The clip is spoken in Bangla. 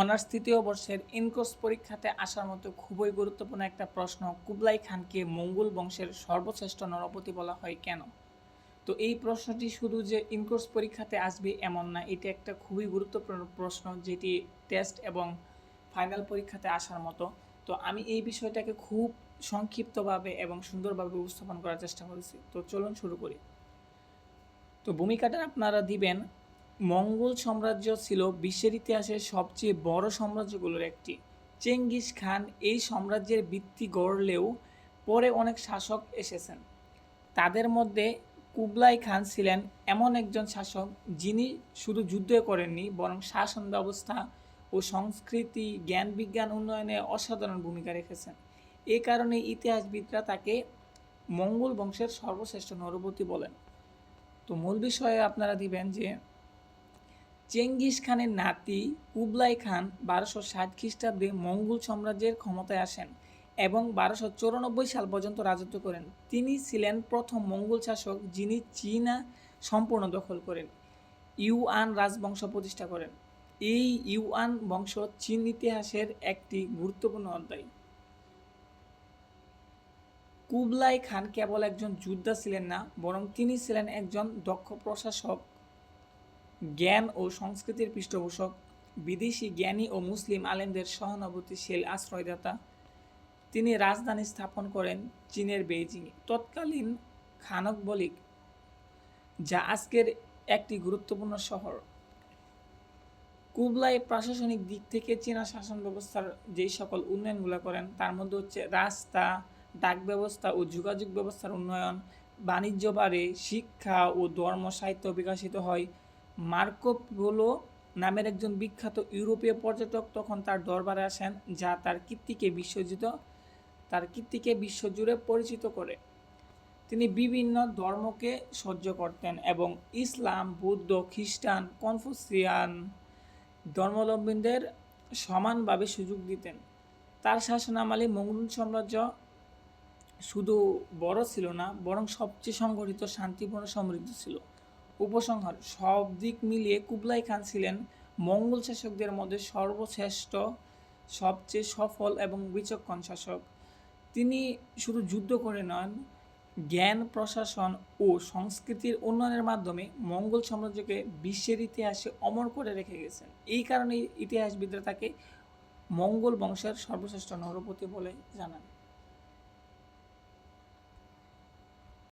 অনার্স তৃতীয় বর্ষের ইনকোর্স পরীক্ষাতে আসার মতো খুবই গুরুত্বপূর্ণ একটা প্রশ্ন কুবলাই খানকে মঙ্গল বংশের সর্বশ্রেষ্ঠ নরপতি বলা হয় কেন? তো এই প্রশ্নটি শুধু যে ইনকোর্স পরীক্ষাতে আসবে এমন না, এটি একটা খুবই গুরুত্বপূর্ণ প্রশ্ন যেটি টেস্ট এবং ফাইনাল পরীক্ষাতে আসার মতো। তো আমি এই বিষয়টাকে খুব সংক্ষিপ্তভাবে এবং সুন্দরভাবে উপস্থাপন করার চেষ্টা করেছি। তো চলুন শুরু করি। তো ভূমিকাটা আপনারা দিবেন মঙ্গল সাম্রাজ্য ছিল বিশ্বের ইতিহাসের সবচেয়ে বড় সাম্রাজ্যগুলোর একটি। চেঙ্গিস খান এই সাম্রাজ্যের ভিত্তি গড়লেও পরে অনেক শাসক এসেছেন। তাদের মধ্যে কুবলাই খান ছিলেন এমন একজন শাসক যিনি শুধু যুদ্ধ করেননি, বরং শাসন ব্যবস্থা ও সংস্কৃতি, জ্ঞান বিজ্ঞান উন্নয়নে অসাধারণ ভূমিকা রেখেছেন। এ কারণে ইতিহাসবিদরা তাকে মঙ্গল বংশের সর্বশ্রেষ্ঠ নরবতী বলেন। তো মূল বিষয়ে আপনারা দিবেন যে চেঙ্গিস খানের নাতি কুবলাই খান বারোশো ষাট খ্রিস্টাব্দে মঙ্গল সাম্রাজ্যের ক্ষমতায় আসেন এবং বারোশো চৌরানব্বই সাল পর্যন্ত রাজত্ব করেন। তিনি ছিলেন প্রথম মঙ্গল শাসক যিনি চীনা সম্পূর্ণ দখল করেন ইউআন রাজবংশ প্রতিষ্ঠা করেন। এই ইউআন বংশ চীন ইতিহাসের একটি গুরুত্বপূর্ণ অধ্যায়। কুবলাই খান কেবল একজন যোদ্ধা ছিলেন না, বরং তিনি ছিলেন একজন দক্ষ প্রশাসক জ্ঞান ও সংস্কৃতির পৃষ্ঠপোষক, বিদেশি জ্ঞানী ও মুসলিম আলেমদের সহানুভূতিশীল আশ্রয়দাতা। তিনি রাজধানী স্থাপন করেন চীনের বেইজিংয়ে। তৎকালীন খানক বলিক, যা আজকের একটি গুরুত্বপূর্ণ শহর। কুবলাই প্রশাসনিক দিক থেকে চীনা শাসন ব্যবস্থার যেই সকল উন্নয়নগুলো করেন, তার মধ্যে হচ্ছে রাস্তা, ডাক ব্যবস্থা ও যোগাযোগ ব্যবস্থার উন্নয়ন, বাণিজ্য বাড়ে শিক্ষা ও ধর্ম সাহিত্য বিকাশিত হয়। মার্কো পোলো নামের একজন বিখ্যাত ইউরোপীয় পর্যটক তখন তার দরবারে আসেন, যা তার কীর্তিকে বিশ্বজিত, তার কীর্তিকে বিশ্বজুড়ে পরিচিত করে। তিনি বিভিন্ন ধর্মকে সহ্য করতেন এবং ইসলাম, বৌদ্ধ, খ্রিস্টান, কনফুসিয়ান ধর্মাবলম্বীদের সমানভাবে সুযোগ দিতেন। তার শাসনামালে মঙ্গল সাম্রাজ্য শুধু বড় ছিল না, বরং সবচেয়ে সংগঠিত শান্তিপূর্ণ সমৃদ্ধ ছিল। উপসংহার। সব দিক মিলিয়ে কুবলাই খান ছিলেন মঙ্গল শাসকদের মধ্যে সর্বশ্রেষ্ঠ, সবচেয়ে সফল এবং বিচক্ষণ শাসক। তিনি শুধু যুদ্ধ করে নন, জ্ঞান, প্রশাসন ও সংস্কৃতির উন্নয়নের মাধ্যমে মঙ্গল সাম্রাজ্যকে বিশ্বের ইতিহাসে অমর করে রেখে গেছেন। এই কারণে ইতিহাসবিদরা তাকে মঙ্গল বংশের সর্বশ্রেষ্ঠ নরপতি বলে জানান।